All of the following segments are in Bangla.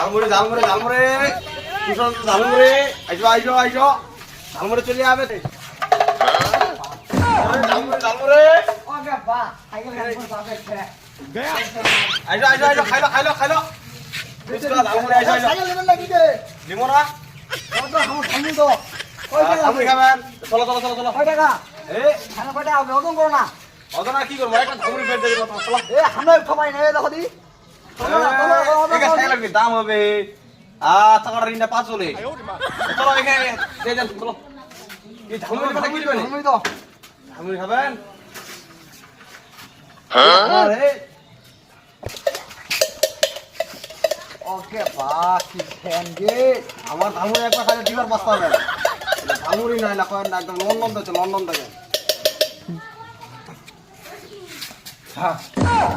ঝালমুড়ি ঝালমুড়ি ঝালমুড়ি। তুষার ঝালমুড়ি। আইসো আইসো আইসো। ঝালমুড়ি চলে যাবে। ঝালমুড়ি ঝালমুড়ি। আইসো আইসো আইসো খাইলো খাইলো খাইলো। ঝালমুড়ি আইসো আইসো। নিমো না? চলো চলো চলো চলো। কয় টাকা এ খানা কয় টাকা ওজন করো না অদনা কি করব? একটা ঝালমুড়ি ফের দেবো চলো। এ আমরা সবাই নেই দেখো দি। লাগবে দাম হবে আহ টাকাটা রিনা পাঁচ চলে চলো এখানে দিয়ে যান চলো। এই ঝালমুড়ি কথা কি আমি তো ঝালমুড়ি খাবেন? আরে। ওকে বা কি ফ্যান গে আমার ঝালমুড়ি একবার খাইলে দিবার বাঁচতে হবে। ঝালমুড়ি নাই না কয়েন না একদম লন্ডন থেকে লন্ডন থেকে।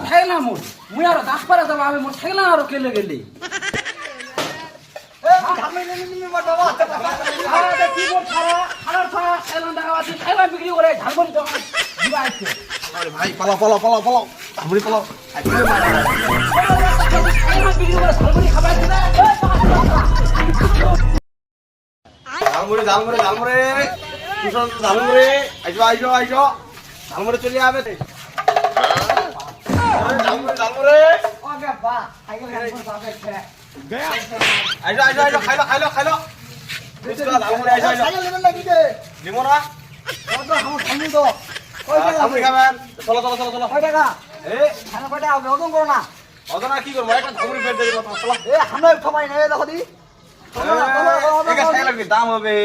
ঠেলা মোর। মুই আর দাস পারে যাবা আমি মোর ঠেলা আর কেলে গেলি? ভাই পালাও পালাও পালাও পালাও ঝালমুড়ি পালাও। ঝালমুড়ি ঝালমুড়ি ঝালমুড়ি। ঝালমুড়ি। আইসো আইসো আইসো ঝালমুড়ি চলে যাবে। চলো চলো চলো চলো কয় টাকা এ কয় টাকা ওজন করো না? অদনা কি করব একটা ঝালমুড়ি ফের দেবো চলো এ আমরা সবাই নেই দেখো দি দাম হবে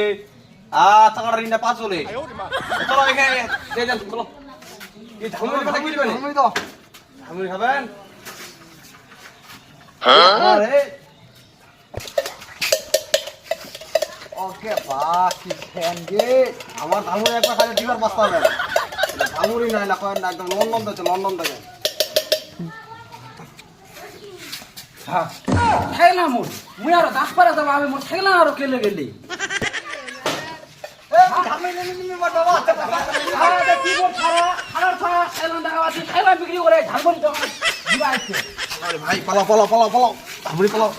আহ টাকাটা রিনা পাঁচ চলে চলো এখানে চলো কথা কি ঝালমুড়ি খাবেন? আরে। ওকে বা কি গে আমার ঝালমুড়ি একবার খাইলে দিবার বাঁচতে হবে। ঝালমুড়ি নাই না কয়েন না একদম লন্ডন থেকে লন্ডন থেকে। ঠেলা মোর মুই আর দাস পারে যাবা আমি মোর ঠেলা আর কেলে গেলি এ আমি বাবা আরে কি মোর ছাড়া ছাড়ার ঠেলা দেখা আছে ঠেলা বিক্রি করে ঝালমুড়ি তো দিবা আছে। ভাই পালাও পালাও পালাও পালাও ঝালমুড়ি পালাও।